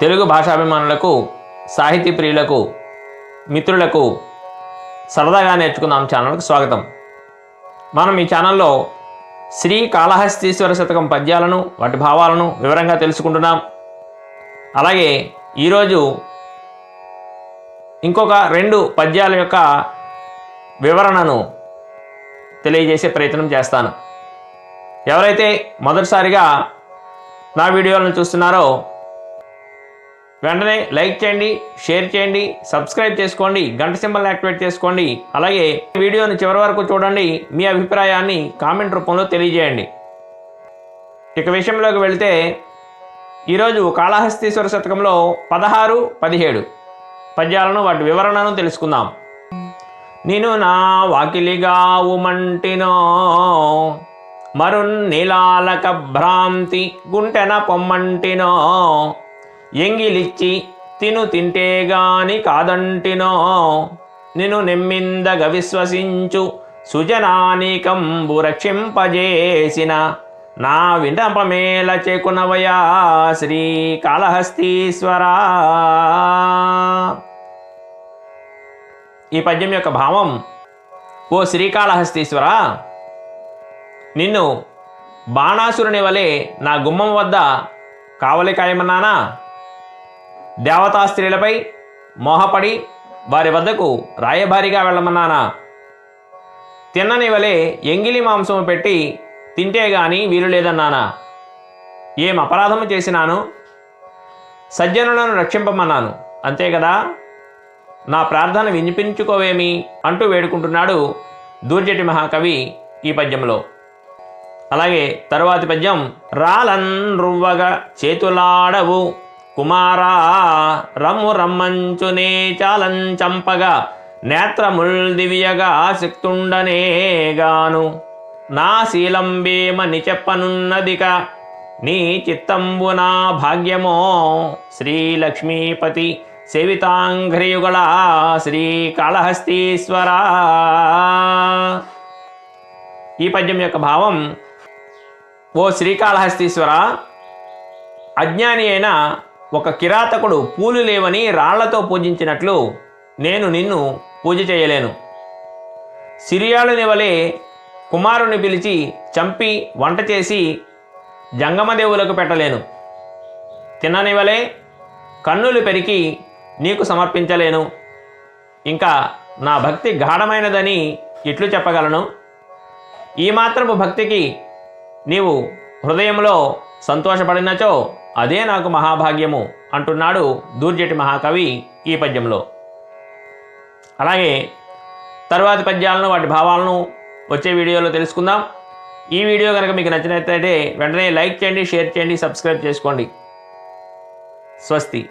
తెలుగు భాషాభిమానులకు సాహితీ ప్రియులకు మిత్రులకు సరదాగా నేర్చుకుందాం ఛానల్కి స్వాగతం. మనం ఈ ఛానల్లో శ్రీ కాళహస్తీశ్వర శతకం పద్యాలను వాటి భావాలను వివరంగా తెలుసుకుంటున్నాం. అలాగే ఈరోజు ఇంకొక రెండు పద్యాల యొక్క వివరణను తెలియజేసే ప్రయత్నం చేస్తాను. ఎవరైతే మొదటిసారిగా నా వీడియోలను చూస్తున్నారో వెంటనే లైక్ చేయండి షేర్ చేయండి సబ్స్క్రైబ్ చేసుకోండి గంట సింబల్ యాక్టివేట్ చేసుకోండి. అలాగే వీడియోని చివరి వరకు చూడండి మీ అభిప్రాయాన్ని కామెంట్ రూపంలో తెలియజేయండి. ఇక విషయంలోకి వెళితే ఈరోజు కాళహస్తీశ్వర శతకంలో పదహారు పదిహేడు. పద్యాలను వాటి వివరణను తెలుసుకుందాం. నేను నా వాకిలిగా ఉమంటినో మరున్ నీలాలక భ్రాంతి గుంటెన పొమ్మంటినో ఎంగిలిచ్చి తిను తింటేగాని కాదంటినో. నిన్ను నెమ్మిందగ విశ్వసించు సుజనానికంబు రక్షింపజేసిన నా వినపమేల చేకునవయా శ్రీకాళహస్తీశ్వరా. ఈ పద్యం యొక్క భావం ఓ శ్రీకాళహస్తీశ్వర నిన్ను బాణాసురుని వలె నా గుమ్మం వద్ద కావలి కాయమన్నానా దేవతా స్త్రీలపై మోహపడి వారి వద్దకు రాయభారిగా వెళ్ళమన్నానా? తిన్నని వలె ఎంగిలి మాంసము పెట్టి తింటే గాని వీలు లేదన్నానా? ఏం అపరాధము చేసినాను? సజ్జనులను రక్షింపమన్నాను. అంతే కదా? నా ప్రార్థన వినిపించుకోవేమి? అంటూ వేడుకుంటున్నాడు దూర్జటి మహాకవి ఈ పద్యంలో అలాగే తరువాతి పద్యం రాలన్ రువ్వగ చేతులాడవు. కుమారా రమ్ము రమ్మంచునే చాలంచంపగా నేత్రముల్ దివ్యగా శక్తుండనేగాను నా శీలంబేమని చెప్పనున్నదిక నీ చిత్తంబు నా భాగ్యమో శ్రీలక్ష్మీపతి సేవితాంఘ్రియుగళ శ్రీకాళహస్తీశ్వర. ఈ పద్యం యొక్క భావం ఓ శ్రీకాళహస్తీశ్వర అజ్ఞాని అయిన ఒక కిరాతకుడు పూలు లేవని రాళ్ళతో పూజించినట్లు నేను నిన్ను పూజ చేయలేను. సిరియాళుని వలె కుమారుని పిలిచి చంపి వంట చేసి జంగమదేవులకు పెట్టలేను. తిన్నని వలె కన్నులు పెరికి నీకు సమర్పించలేను. ఇంకా నా భక్తి గాఢమైనదని ఇట్లు చెప్పగలను. ఈ మాత్రపు భక్తికి నీవు హృదయంలో సంతోషపడినచో అదే నాకు మహాభాగ్యము అంటున్నాడు దూర్జటి మహాకవి ఈ పద్యంలో. అలాగే తరువాతి పద్యాలను వాటి భావాలను వచ్చే వీడియోలో తెలుసుకుందాం. ఈ వీడియో కనుక మీకు నచ్చినట్లయితే వెంటనే లైక్ చేయండి షేర్ చేయండి సబ్స్క్రైబ్ చేసుకోండి. స్వస్తి.